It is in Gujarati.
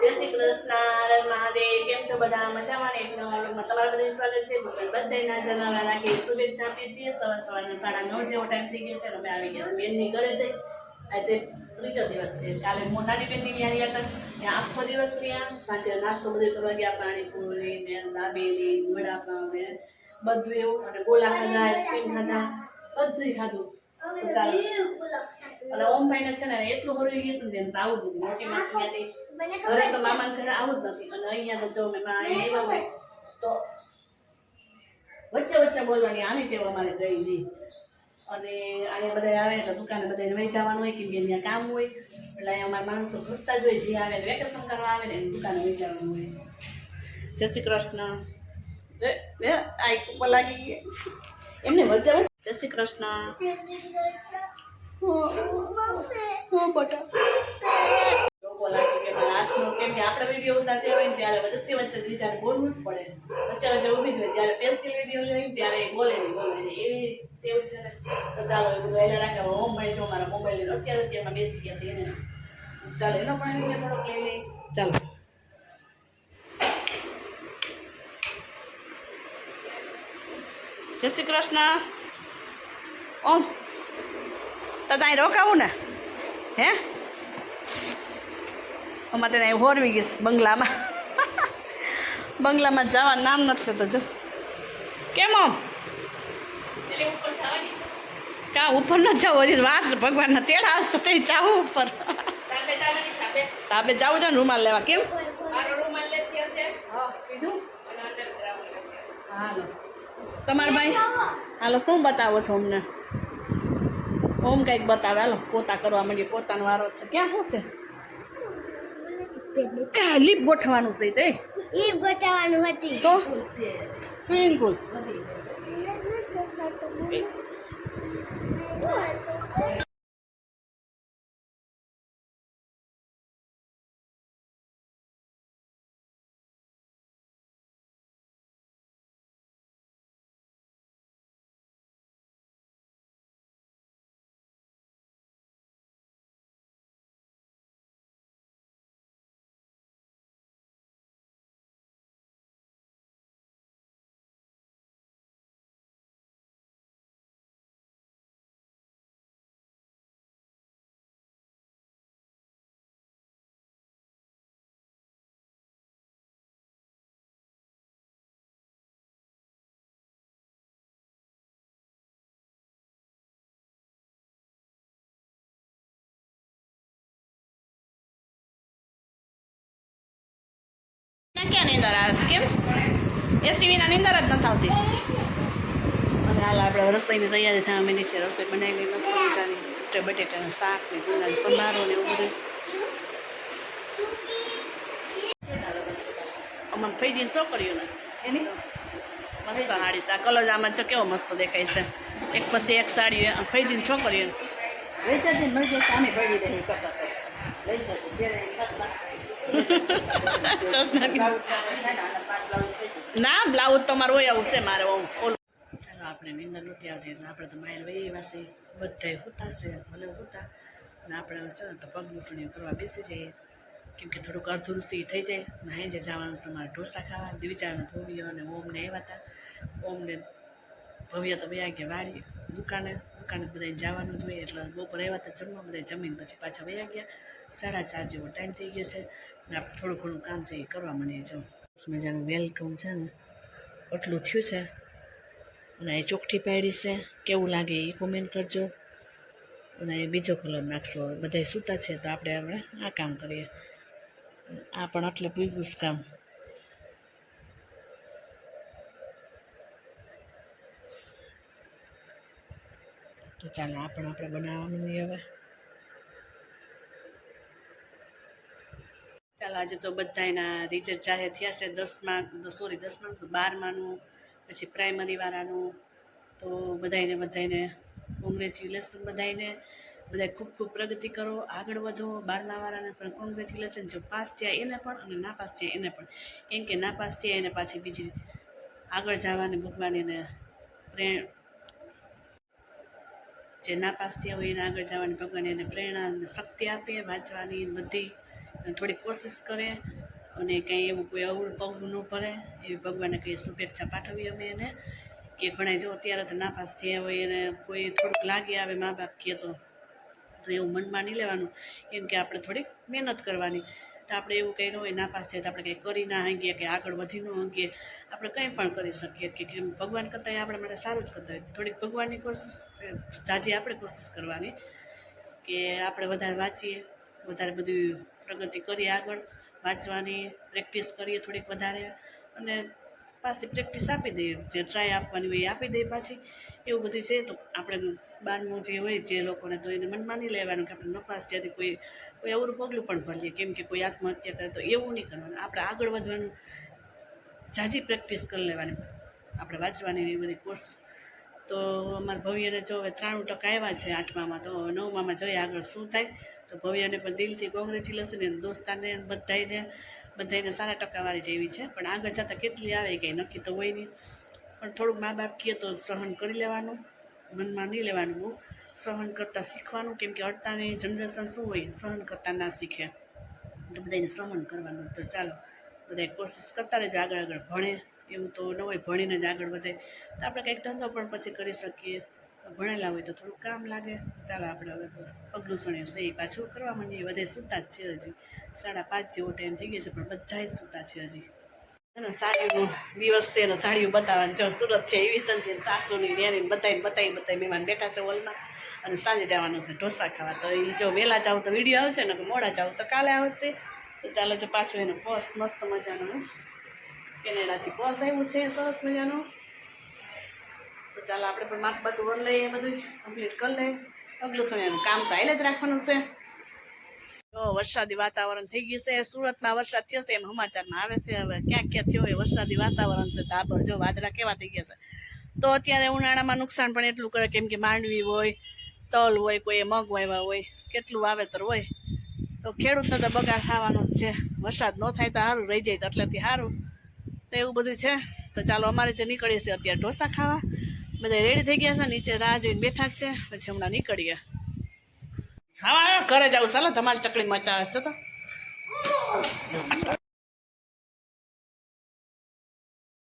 જય શ્રી કૃષ્ણ મહાદેવ કેમ છો બધા? મજામાં એક નવા વ્લોગમાં તમારા બધાનું સ્વાગત છે. બધાના જણાવવા રાખી શુભેચ્છા આપીએ છીએ. સવાર સવારના સાડા નવ જેવો ટાઈમ થઈ ગયો છે અમે આવી ગયા બેનની ઘરે જઈ. આજે ત્રીજો દિવસ છે. કાલે મોટાની બેનની રહ્યા હતા. ત્યાં આખો દિવસ ત્યાં સાંજે નાસ્તો બધું કરવા ગયા. પાણીપુરી ને દાબેલી વડાપાવ ને બધું એવું. અને ગોલા ખાધા આઈસ્ક્રીમ ખાધા. બધું ખાધું. ચાલો. અને ઓમભાઈને છે ને એટલું હરું ગયું છે ને આવું જ નથી મોટી માસી ઘરે તો મામાના ઘરે આવું જ નથી. અને અહીંયા તો જો મેં આવ્યા હોય તો વચ્ચે વચ્ચે બોલવાની આની ટેવ અમારે ગઈ નહીં અને અહીંયા બધા આવે એટલે દુકાને બધાને વેચાવાનું હોય કે બે ત્યાં કામ હોય. એટલે અહીંયા અમારા માણસો ઘટતા જ હોય જે આવે વેકેશન કરવા આવે ને એની દુકાને વેચાવાનું હોય. જય શ્રી કૃષ્ણ. એ એ આઈ ઉપર લાગી ગઈ. એમને વચ્ચે વચ્ચે જય શ્રી કૃષ્ણ. હું કે આપણે વીડિયો ઉતારતા હોય ત્યારે વચ્ચે વચ્ચે બીજાને બોલવું જ પડે વચ્ચે વચ્ચે ઊભી જ હોય જ્યારે પેન્સિલ વીડિયો લઈ ત્યારે બોલે બોલે નહીં એવી ને તો ચાલો રાખે હોમ મળી જો મોબાઈલ અત્યારે અત્યારમાં બેસી ગયા છે એને ચાલો એનો પણ ચાલો જય શ્રી કૃષ્ણ. ઓમ. તો ત્યાં રોકાવું ને? હે? અમારે તેને હોરવી ગઈશ બંગલામાં. બંગલામાં જવાનું નામ નથી લેતો જો. કેમ આમ? કા ઉપર ન જવું હજી વાસ ભગવાનના તેડા આવશે તે જાવું ઉપર. તાપે જાવું છે ને રૂમાલ લેવા કેમ? હાલો. તમારા ભાઈ હાલો શું બતાવો છો અમને? ઓમ કંઈક બતાવે. હાલો પોતા કરવા માંડીએ. પોતાનો વારો છે. ક્યાં શું છે? લીપ ગોઠવાનું છે તે લીપ બતાવવાનું હતી. તો? Swimming pool. ક્યાં નીંદર આવે છે? કેમ? એસી વિના નીંદર જ નથી આવતી અને હાલ આપણે રસોઈની તૈયારી થવા માંડી છે. રસોઈ બનાવી મસ્ત મજાની બટેટાનું શાક ને ગુંદાનો સંભારો ને એવું બધું. અમને ફૈજી છોકરીઓ ને. એની? મસ્ત સાડી છે આ કલર આમાં જો કેવો મસ્ત દેખાય છે. એક પછી એક સાડી ફૈજીની છોકરીઓ. વેચાતી મળી જશે સામે પડી રહી કરતા લઈ જતી ના, બ્લાઉઝ તમારું હોય આવું છે મારે, ઓમ, ઓલું. ચાલો, આપણે નિંદર નથી આવતી, એટલે આપણે તો માયર વહી વાસી બધાય હોતા છે, ભલે હોતા. અને આપણે છે ને તો પગનું કરવા બેસી જઈએ. કેમ કે થોડુંક અધૂરું સી થઈ જાય. નાહી જે જવાનું છે મારે ઢોસા ખાવા. દિવિચારના ભવ્ય અને ઓમને આવ્યા હતા. ઓમને ભવ્ય તો વયા ગયા વાડી, દુકાને દુકાને બધાય જવાનું જોઈએ એટલે બપોર આવ્યા હતા જમવા બધા જમીન પછી પાછા વયા ગયા. સાડા ચાર જેવો ટાઈમ થઈ ગયો છે. અને આપણે થોડું ઘણું કામ છે એ કરવા માંડીએ જો મજાનું વેલકમ છે ને. એટલું થયું છે. અને એ ચોખ્ઠી પાડી છે. કેવું લાગે એ કોમેન્ટ કરજો. અને એ બીજો કલર નાખશો. બધા સૂતા છે તો આપણે આપણે આ કામ કરીએ. આ પણ આટલે પીવું કામ. ચાલો આ પણ આપણે બનાવવાનું હવે. ચાલો આજે તો બધા એના રિઝલ્ટ જાહેર થયા છે દસમા સોરી દસમા બારમાનું, પછી પ્રાઇમરી વાળાનું. તો બધાને બધાને કોંગ્રેચ્યુલેશન બધાને બધા ખૂબ ખૂબ પ્રગતિ કરો, આગળ વધો. બારમા વાળાને પણ કોંગ્રેચ્યુલેશન જો પાસ થયા એને પણ અને ના પાસ થયા એને પણ. કેમ કે ના પાસ થયા એને પાછી બીજી આગળ જવાની ભગવાન એને પ્રેર જે નાપાસ થયા હોય એને આગળ જવાની ભગવાન એને પ્રેરણા અને શક્તિ આપે, વાંચવાની બધી થોડી કોશિશ કરે અને કંઈ એવું કોઈ અવળું પગલું ન ભરે. એવી ભગવાનને કંઈ શુભેચ્છા પાઠવી અમે એને કે ઘણા જો અત્યારે તો નાપાસ થયા હોય એને કોઈ થોડુંક લાગી આવે મા બાપ કહે તો એવું મનમાં નહીં લેવાનું. એમ કે આપણે થોડીક મહેનત કરવાની. તો આપણે એવું કંઈ ન હોય નાપાસ થાય તો આપણે કંઈ કરી ના હંગીએ કે આગળ વધી ન હંગીએ. આપણે કંઈ પણ કરી શકીએ કે ભગવાન કરતાં આપણે માટે સારું જ કરતા હોય. થોડીક ભગવાનની કોશિશ જાજી આપણે કોશિશ કરવાની કે આપણે વધારે વાંચીએ, વધારે બધું પ્રગતિ કરીએ આગળ, વાંચવાની પ્રેક્ટિસ કરીએ થોડીક વધારે અને પાછી પ્રેક્ટિસ આપી દઈએ, જે ટ્રાય આપવાની હોય એ આપી દઈએ પાછી. એવું બધું છે તો આપણે બારમું જે હોય જે લોકોને તો એને મન માની લેવાનું કે આપણે નપાસ જ્યાંથી કોઈ કોઈ અવરું પગલું પણ ભરીએ, કેમ કે કોઈ આત્મહત્યા કરે તો એવું નહીં કરવાનું. આપણે આગળ વધવાનું, જાજી પ્રેક્ટિસ કરી લેવાની. આપણે વાંચવાની એ બધી કોર્સ તો અમારા ભવ્યને જો હવે ત્રાણું ટકા આવ્યા છે આઠમામાં, તો નવમામાં જોઈએ આગળ શું થાય. તો ભવ્યને પણ દિલથી કોંગ્રેચ્યુલેશન દોસ્તાને બધાને બધાને સારા ટકાવારી જેવી છે, પણ આગળ જતાં કેટલી આવે કંઈ નક્કી તો હોય નહીં. પણ થોડુંક મા બાપ કહે તો સહન કરી લેવાનું, મનમાં નહીં લેવાનું બહુ. સહન કરતાં શીખવાનું, કેમ કે અડતાની જનરેશન શું હોય, સહન કરતાં ના શીખે. તો બધાને સહન કરવાનું તો ચાલો બધાએ કોશિશ કરતા રહેજો આગળ આગળ ભણે. એવું તો ન હોય, ભણીને જ આગળ વધે. તો આપણે કંઈક ધંધો પણ પછી કરી શકીએ. ભણેલા હોય તો થોડુંક કામ લાગે. ચાલો આપણે હવે પગલું છે, એ પાછું કરવા માંડીએ. બધે સૂતા જ છે હજી. સાડા પાંચ જેવો ટાઈમ થઈ ગયો છે, પણ બધાય સૂતા છે હજી. અને સાડીનો દિવસ છે ને સાડીઓ બતાવવાની જો સુરત છે, એવી સંથી સાસુની બેની બતાવીને બતાવી બતાવી મહેમાન બેઠા છે હોલમાં. અને સાંજે જવાનું છે ઢોસા ખાવા. તો એ જો વહેલા જાવ તો વીડિયો આવશે ને કે મોડા જાવ તો કાલે આવશે. તો ચાલો જો પાછું એનો પોસ મસ્ત મજાનો. કેનેડાથી પોસ આવ્યું છે, સરસ મજાનો. ચાલો આપણે પણ માથું બાથું વર લઈએ બધું કમ્પ્લીટ કરી લઈએ. અગલું સમયનું કામ તો આલે જ રાખવાનું છે. તો વરસાદી વાતાવરણ થઈ ગયું છે. સુરતમાં વરસાદ થયો છે, એમ સમાચારમાં આવે છે. હવે ક્યાં ક્યાં થયો હોય વરસાદી વાતાવરણ છે ધાબર જો વાદળા કેવા થઈ ગયા છે. તો અત્યારે ઉનાળામાં નુકસાન પણ એટલું કરે, કેમ કે માંડવી હોય, તલ હોય, કોઈ મગ વાવ્યા હોય, કેટલું વાવેતર હોય. તો ખેડૂતને તો બગાડ થવાનો જ છે. વરસાદ ન થાય તો સારું રહી જાય તો એટલેથી સારું તો એવું બધું છે. તો ચાલો અમારે જે નીકળીએ છીએ અત્યારે ઢોસા ખાવા. બધા રેડી થઈ ગયા છે, નીચે રાહ જોઈને બેઠા છે, પછી હમણાં નીકળીએ. હા ઘરે જાઉં ચાલો તમારી ચકડી મચાવે છે તો.